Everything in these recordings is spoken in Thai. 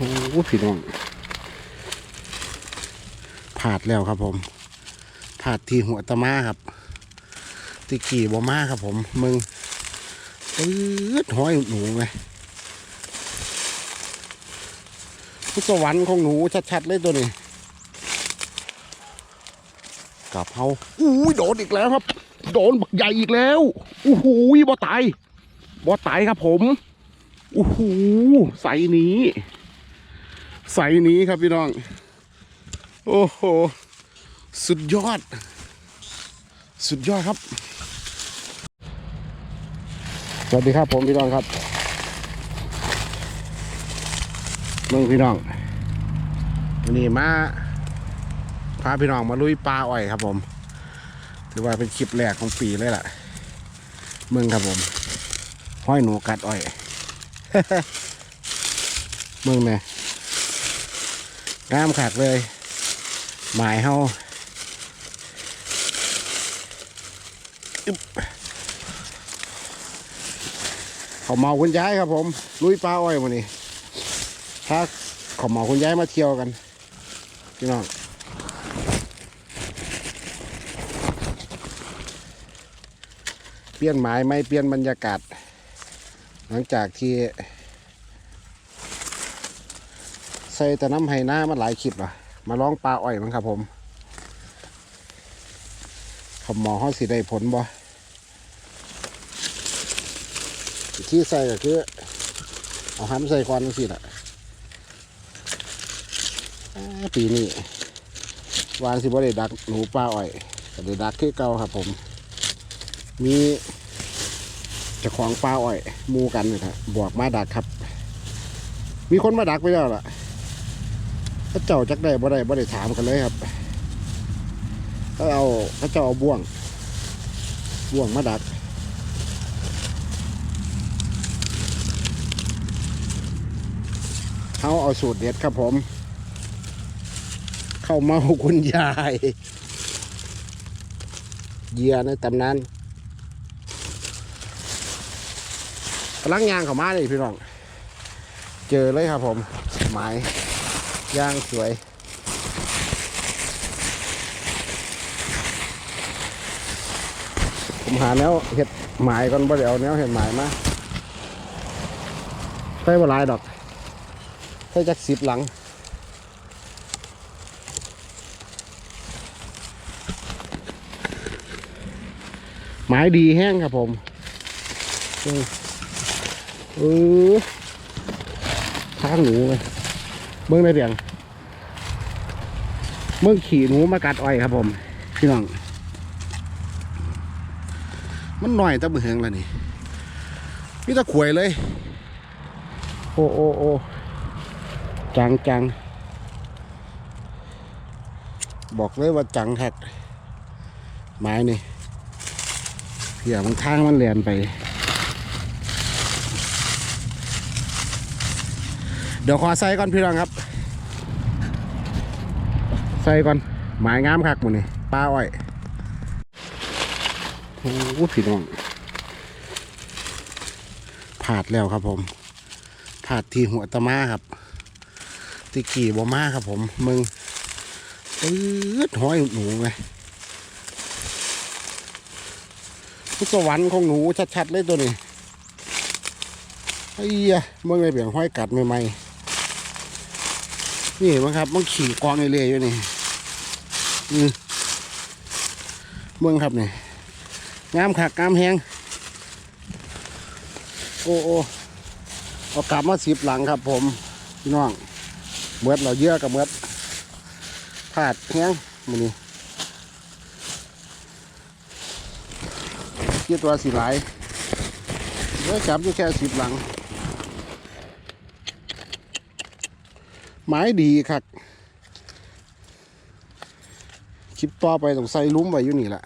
โอ้พี่น้องผาดแล้วครับผมผาดที่หัวตะมาครับตีกี่บ่มาครับผมมึงปื๊ดห้อยหนูไงพุทธสวรรค์ของหนูชัดๆเลยตัวนี้กับเฮาอุ้ยโดนอีกแล้วครับ โดนบักใหญ่อีกแล้วอู้หูยบ่ตายบ่ตายครับผมอู้หูใส่นี้ ใส่นี้ครับพี่น้อง โอ้โห สุดยอด สุดยอดครับ สวัสดีครับผมพี่น้องครับมึงพี่น้องวันนี้มาพาพี่น้องมาลุยปลาอ้อยครับผม ถือว่าเป็นคลิปแรกของปีเลยล่ะมึงครับผม ห้อยหนูกัดอ้อยมึงเนี่ย งามขักเลย หมายเฮาอึ๊บเขาเมาคุณย้ายครับผมลุยปลาอ้อยมานี่ถ้าเขาเมาคุณย้ายมาเที่ยวกันพี่น้องเปลี่ยนหมายไม่เปลี่ยนบรรยากาศ หลังจากที่ ใส่แต่น้ำไห้หน้ามาหลายคลิปอะมาร้องปลาอ้อยมั้งครับผมขมหมอเขาสิได้ผลบ่ที่ใส่ก็คือ เอาห้ำใส่ควันสิล่ะอ่าปีนี้วานสิบ่ได้ดักหนูปลาอ้อยก็ได้ดักคือเก่าครับผม มีจะของปลาอ้อยมูกันนะครับบวกมาดักครับ มีคนมาดักไปแล้วล่ะ พระเจ้าจักได้บ่ได้บ่ได้ถามกันเลยครับเขาเอาพระเจ้าเอาบ่วง บ่วงมาดักเขาเอาสูตรเด็ดครับผม เข้าเมาคุณยายเยียในตำนานกำลังยางเขามาเลยพี่น้อง เจอเลยครับผม หมาย ย่างสวย ผมหาแนวเห็ดหมายก่อนบ่เดี๋ยวแนวเห็ดหมายมาใส่บลายดอกใส่จักสิบหลังหมายดีแห้งครับผมเออเออทางหนูเลย เบิ้งได้เรียงเมื่อขี่หนูมากัดอ้อยครับผม พี่น้อง มันหน่อยแตะมือเฮงแล้วนี่มีแตะขวยเลย โอ้โอ้โอ้จังจังบอกเลยว่าจังแท็กไม้นี่เพียมันทางมันเลียนไป ดี๋ยวขอใส่ก่อนพี่น้องครับ ใส่ก่อนหมายงามคักหมูนี่ปลาอ้อยโอ้โหพี่น้องผาดแล้วครับผมผาดที่หัวตะมาครับตีกี่บ่มาครับผมมึงปื๊ดห้อยหนูไงพุทธสวรรค์ของหนูชัดๆเลยตัวนี้ไอ้เหี้ยเมื่อไงเบี่ยงห้อยกัดใหม่ๆ นี่มั้งครับมันขี่กองเรื่อยๆอยู่นี่อืมเมืองครับนี่งามขักงามแหงโอ้โอ้เอากลับมาสิบหลังครับ ผมพี่น้องเมือดเราเยอะกับเมือดพลาดแหงมันนี่เกี่ตัวสีหลายเดี๋ยจับอยู่แค่สิบหลัง ไม้ดีครับคลิปต่อไปต้องใส่ลุ้มไว้อยู่นี่แหละ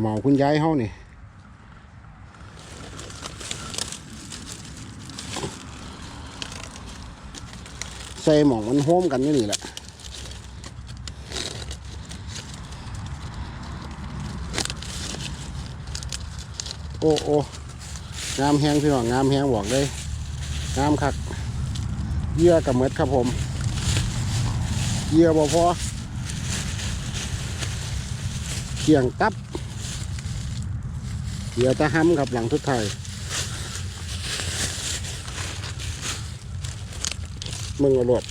เมาคุณยายเฮานี่ใส่หมองมันโฮมกันอยู่นี่แหละโอ้โอ้งามแห้งพี่น้องงามแห้งบอกเลยงามคัก เยื่อกับเม็ดครับผมเยื่อบ่พอเขียงตับเยื่อตะห้ำครับหลังทุดไทยมึงเอารวด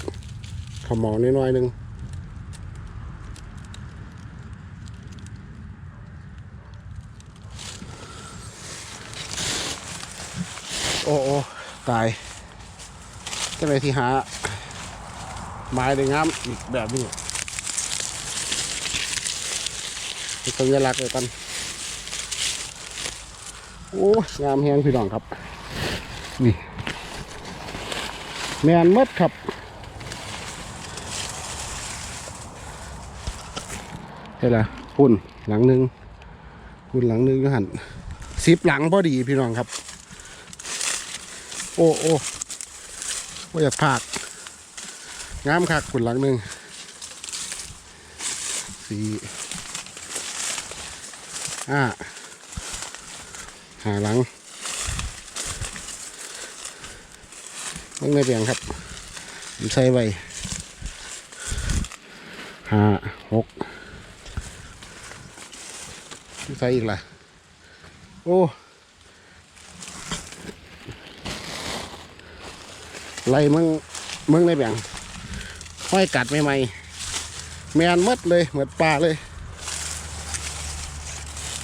ขมอนิดหน่อยๆหนึงโอ้โอ้ตาย ก็เลยที่หาไม้ได้งามอีกแบบนี้มีสัญลักษณ์เลยกันโอ้งามแหงพี่น้องครับ นี่แมนมดครับ เห็นละพุ่นหลังหนึ่งพุ่นหลังหนึ่งก็หันสิบหลังพอดีพี่น้องครับ โอ้โอ้ ว่าอยาผากงามคักขุนหลังหนึ่งสี่ห้าหาหลังต้องไม่เปลี่ยนครับผมใส่ไว้ห้าหกใส่อีกล่ะโอ้ ไล่มึงมึงในแบ่งห้อยกัดใหม่ๆแมนหมดเลยเหมือนปลาเลย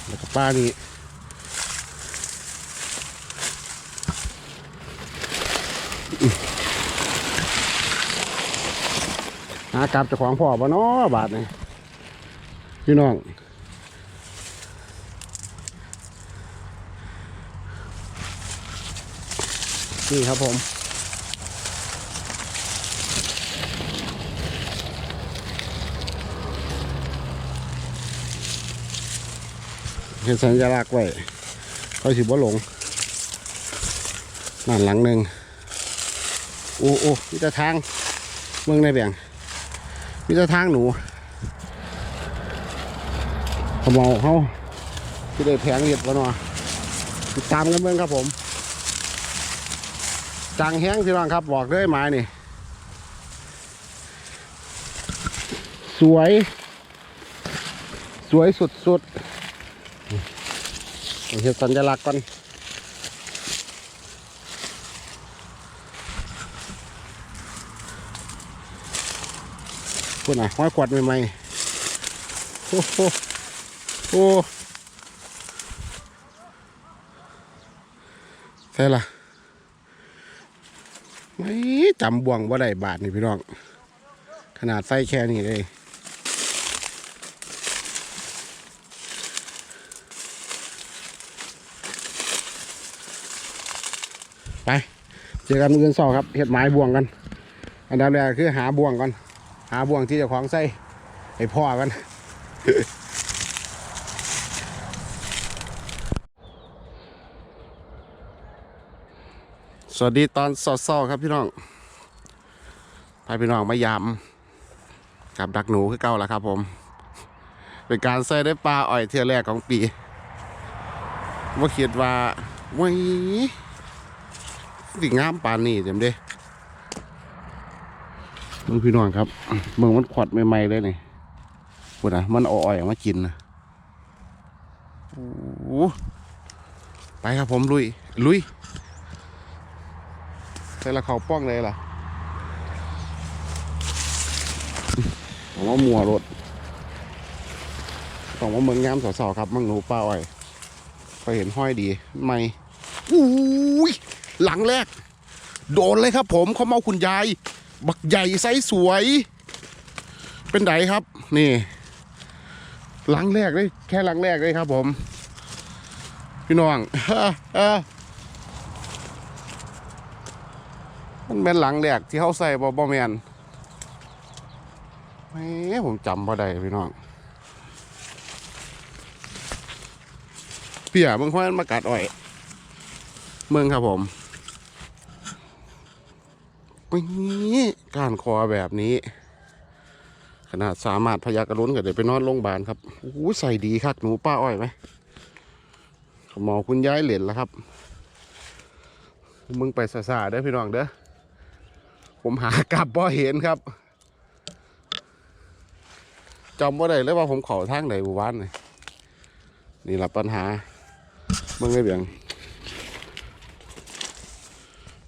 แล้วก็ปลานี่หากลับจากของพ่อบ่เนาะบาทนี่พี่น้องนี่ครับผม เห็นสัญลักษณ์ไว้เขาสิบ่หลงนั่นหลังหนึ่งโอ้โอ้มีแต่ทางเมืองในแบ่งมีแต่ทางหนูขมเอาเขาที่ได้แผงเห็ดวะเนาะติดตามกันเมืองครับผม จังแห้งพี่น้องครับบอกเลยไม้นี่ สวย สวยสุดๆ เห็นสัญลักษณ์ก่อนพูดหน่อยห้อยขวดใหม่ๆโอ้โหโอ้ใช่ละไม่จำบ่วงว่าได้บาทนี่พี่น้อง ขนาดไส้แค่นี้เลย ไปเจอกันมือกันสอครับเห็ดไม้บ่วงกัน อันดับแรกคือหาบ่วงก่อน หาบ่วงที่จะคล้องใส่ไอ้พ่อกันสวัสดีตอนสอดๆครับพี่น้องพาพี่น้องมายามกับดักหนูคือเก่าแล้วครับผม เป็นการใส่ได้ปลาอ่อยเทือแรกของปีว่าคิดว่าว้ย สิงามปานนี่เต็มเด้มึงพี่น้องครับเมืองมันขวดใหม่ๆเลยนี่พูดนะมันอาอ่อยมากินนะโอ้ไปครับผมลุย ลุยใส่ละเขาป้องเลยล่ะผมว่ามัวรถต้องว่าเมืองงามสาวๆครับ มังหนูป้าอ้อย ไปเห็นห้อยดี ไม่ อุ้ย หลังแรก โดนเลยครับ ผมเขาเมาคุณยาย บักใหญ่ไซส์สวย เป็นไดครับ นี่ หลังแรกเลยแค่หลังแรกเลยครับ ผม พี่น้องมันเป็นหลังแรกที่เขาใส่บอบอแมนแหมผมจำบ่ได้พี่น้องเปี่ยมึงค่อยมากัดอ่อย เมืองครับผม นี่การคอแบบนี้ ขนาดสามารถพยากรุณก็เดี๋ยวไปนอนโรงพยาบาลครับโอ้ใส่ดีครับหนูป้าอ้อยไหมขมอคุณย้ายเหรียญแล้วครับ มึงไปซาๆเด้พี่น้องเด้อผมหากลับบ่เห็นครับจำว่าได้เลยว่าผมขอทางไหนบุวานนี่นี่แหละปัญหามึงไอ้เบียง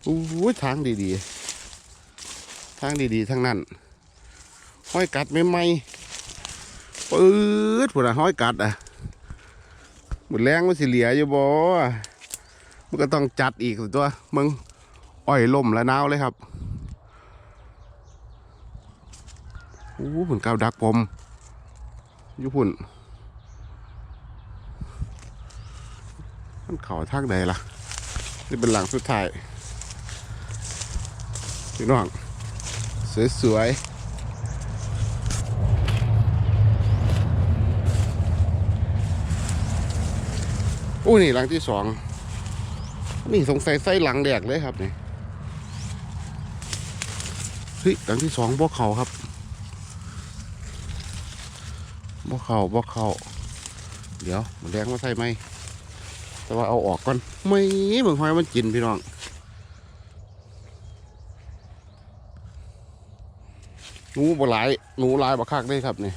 อู้ยทางดีๆ ทางดีๆทั้งนั้น ห้อยกัดไม่ไหมปื๊ดพวกน่ะห้อยกัดอะหมดแรงมันสิเหลียอยู่บ่มันก็ต้องจัดอีกสิตัวมึงอ้อยล่มแล้วนาวเลยครับอู้ผุนก้าวดักผมอยู่พุ่นมันเขาทางใดล่ะ นี่เป็นหลังสุดท้ายพี่น้อง สวยๆอู้นี่หลังที่สองนี่สงสัยไส้หลังแดกเลยครับนี่เฮ้ยหลังที่สองบ่เขาครับบ่เขาบ่เขาเดี๋ยวมันแดงมาใส่ไหมแต่ว่าเอาออกก่อนไม่เบิ่งหอยมันกินพี่น้อง หนูบ่หลายหนูหลายบักคักได้ครับนี่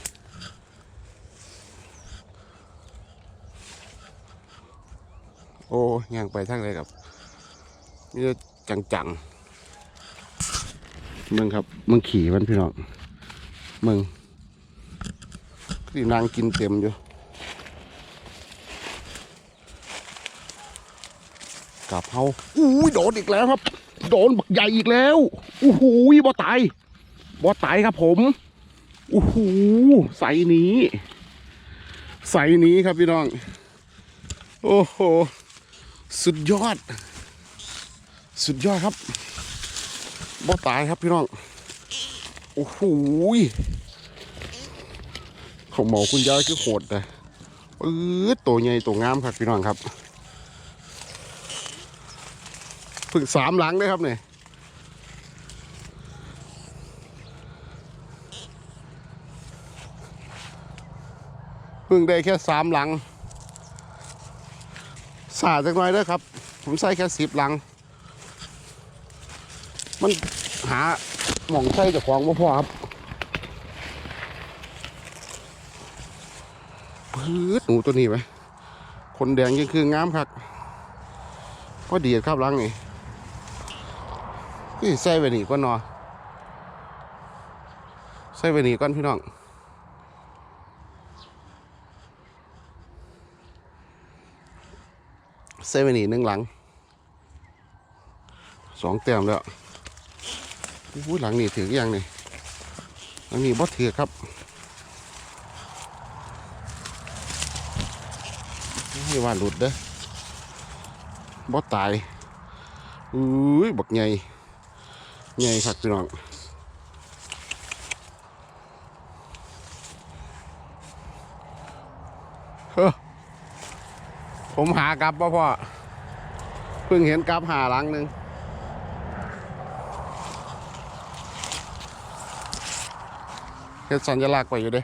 โอ้ย่างไปทางไรครับนี่จังจังๆมึงครับมึงขี่มันพี่น้องมึงที่นางกินเต็มอยู่กับเฮาอุ้ยโดนอีกแล้วครับ โดนบักใหญ่อีกแล้วอู้หูยบ่ตาย บอสไตครับผมโอ้โหใส่นี้ ใส่นี้ครับพี่น้อง โอ้โห สุดยอด สุดยอดครับบอสตายครับพี่น้อง โอ้โหของหมอคุณยายคือโหดนะปื๊ดตัวใหญ่ตัวงามครับพี่น้องครับเพึ่งสามหลังเลยครับเนี่ย พิ่งได้แค่สามหลัง สาจักหน่อยด้อครับ ผมใส่แค่สิบหลัง มันหาหม่องใส่จากของบ่พอครับพืดหนูตัวนี้ไหมคนแดงยังคืองามครับพอดีดครับหลังนี่นี่ใส่ไปนี่ก่อนนอใส่ไปนี่ก่อนพี่น้อง เซเว่นอีกหนึ่งหลังสองเต็มแล้วอู้หลังนี้ถือยังนี่หลังนี้บ่ถือครับนี่ว่าหลุดเด้อบ่ตายอุ้ยบักใหญ่ใหญ่ครับพี่น้องเฮ้อ ผมหากลับพ่อพ่อ เพิ่งเห็นกลับหาหลังหนึ่งเฮ็ดสัญลักษณ์ไปอยู่เด้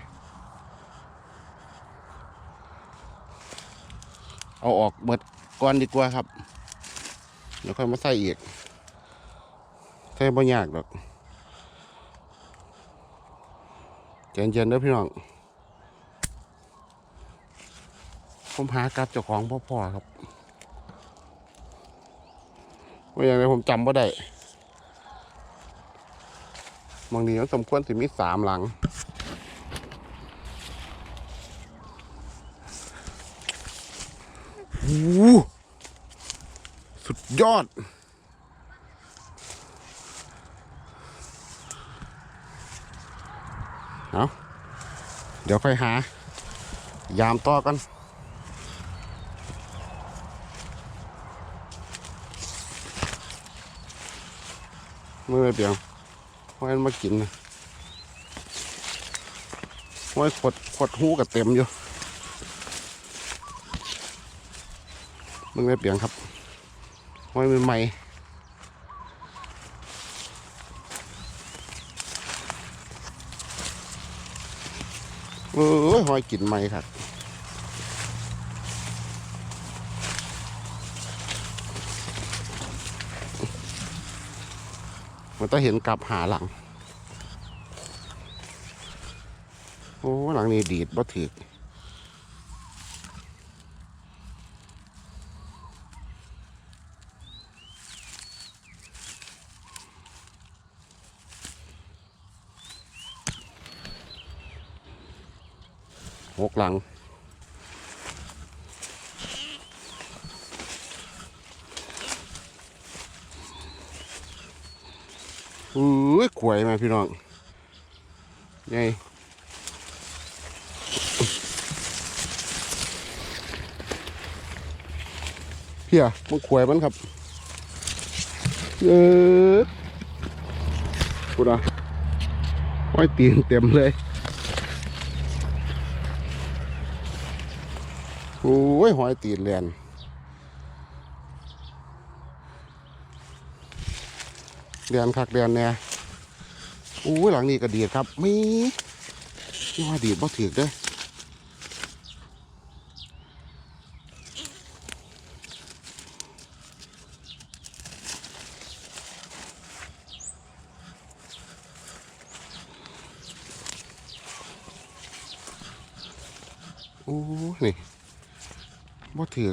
เอาออกเบิดก่อนดีกว่าครับ เดี๋ยวค่อยมาใส่อีก ใส่บ่ยากดอกเจนๆเด้อพี่น้อง ผมหากับเจ้าของพ่อพ่อครับว่าอย่างไรผมจำว่าได้บางทีมันสมควรสิมีสามหลังโหสุดยอด เอาเดี๋ยวค่อยหา ยามต่อกัน มื่อเปียงห้อยมันมากินนะห้อยขดขดหูกับเต็มอยู่มึงไม่เปียงครับห้อยมันใหม่เออหอยกินใหม่ครับ มันต้องเห็นกลับหาหลัง โอ้หลังนี้ดีดบ่ถือหกหลัง อุ้ยขวยมาพี่น้องไงเพียมันขวยมันครับเออพูดอะห้อยตีนเต็มเลย โอ้ยหอยตีนแลนเดือนคักเดือนแน่โอ้ยหลังนี้ก็ดีดครับมีที่ว่าดีดบ่ถือเด้อโอ้นี่บ่ถือ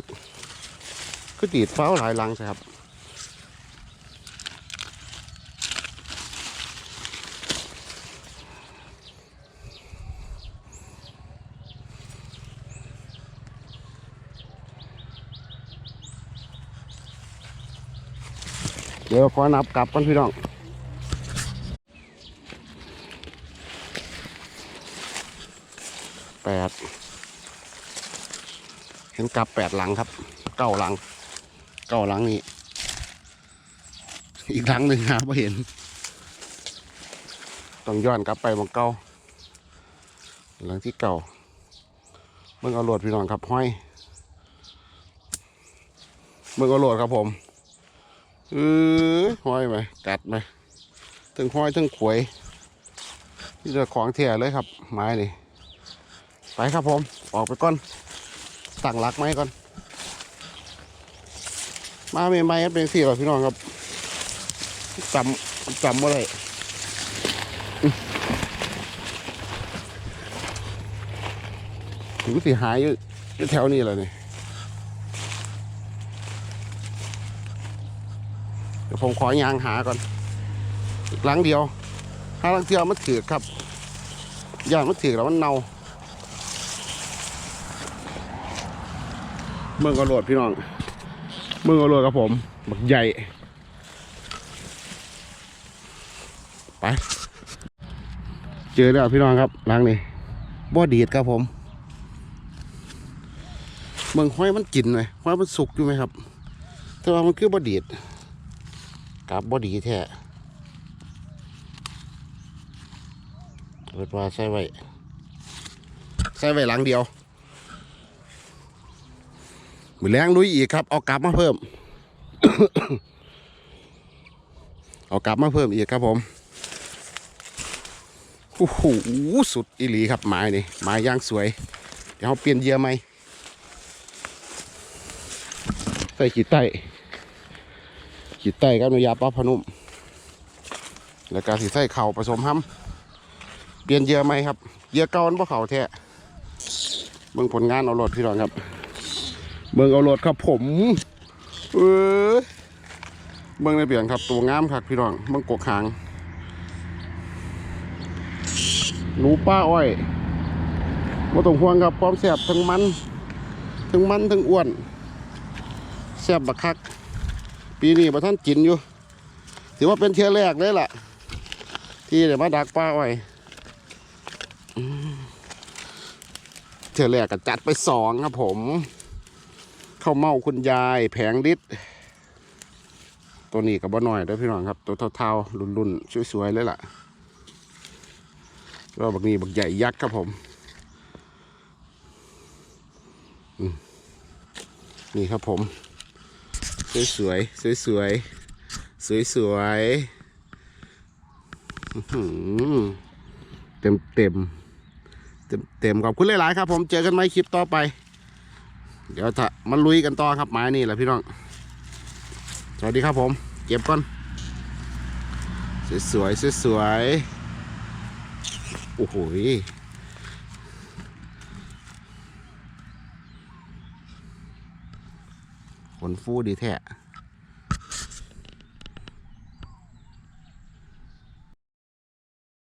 ก็ดีดเฝ้าหลายหลังใช่ครับ ดี๋ยวขอนับกลับกันพี่น้องแปดเห็นกลับแปดหลังครับเก้าหลังเก้าหลังนี้อีกหลังหนึ่งหาไม่เห็น ต้องย้อนกลับไปมองเก้าหลังที่เก่าเมื่อเอาโหลดพี่น้องครับห้อยเมื่อเอาโหลดครับผม เออห้อยไหมกัดไหมถึงห้อยถึงขวยนี่จะของเทียเลยครับ ไม้นี่ไปครับผม ออกไปก่อนตั้งหลักไม้ก่อน มาใหม่ๆเป็นสี่หรอพี่น้องครับจำจำว่าไรถึงสิหายอยู่อยู่แถวนี้แหละนี่ เดี๋ยว ผมขอยางหาก่อน อีกหลังเดียวหาหลังเดียวมันถือครับย่างมันถือแล้วมันเน่าเมืองกระโดดพี่น้องเมืองกระโดดครับผมบักใหญ่ไปเจอแล้วพี่น้องครับหลังนี้บ่อดีดครับผมเมืองห้อยมันกินเลยห้อยมันสุกอยู่ไหมครับ แต่ว่ามันคือบ่อดีด กลับบอดีแท้เปิดว่าใส่ไว้ใส่ไว้หลังเดียวมือแรงลุยอีกครับ เอากลับมาเพิ่ม เอากลับมาเพิ่มอีกครับผมโอ้โหสุดอีหลีครับไม้นี่ไม้ย่างสวย เดี๋ยวเราเปลี่ยนเยื่อไหมใส่ขีดใต้ ขีดไต้กับน้ำยาปลาพนุ่ม แล้วก็สีใส่เข่าผสมห้ำเปลี่ยนเยื่อไหมครับเยื่อเก่ามันบ่เข่าแท้เบิ่งผลงานเอารถพี่น้องครับ เบิ่งเอารถครับผมเออเบิ่งในเปลี่ยนครับตัวงามครับพี่น้องเบิ่งกกหางหนูป้าอ้อยบ่ต้องห่วงครับพร้อมแสบทั้งมัน ทั้งมันทั้งอ้วนแสบบักคัก ปีนี้ประท่านกินอยู่ ถือว่าเป็นเที่ยแรกเลยล่ะ ที่เดี๋ยวมาดักป้าไว้อืมเที่ยแรกก็จัดไปสองครับผมข้าวเมาคุณยาย แผงดิษตัวนี้กับบ่น้อยด้อพี่น้องครับ ตัวเท่าๆรุ่นๆสวยๆเลยล่ะก็บักนี้บักใหญ่ยักษ์ครับผมนี่ครับผม สวยสวยสวยสวยสวยสวยเต็มเต็มเต็มเต็มขอบคุณหลาย ๆ ครับ ผมเจอกันไหมคลิปต่อไป เดี๋ยวถ้ามาลุยกันต่อครับไม้นี่แหละพี่น้อง สวัสดีครับผม เก็บก่อนสสวยๆสวยๆโอ้โหยข นฟูดีแท้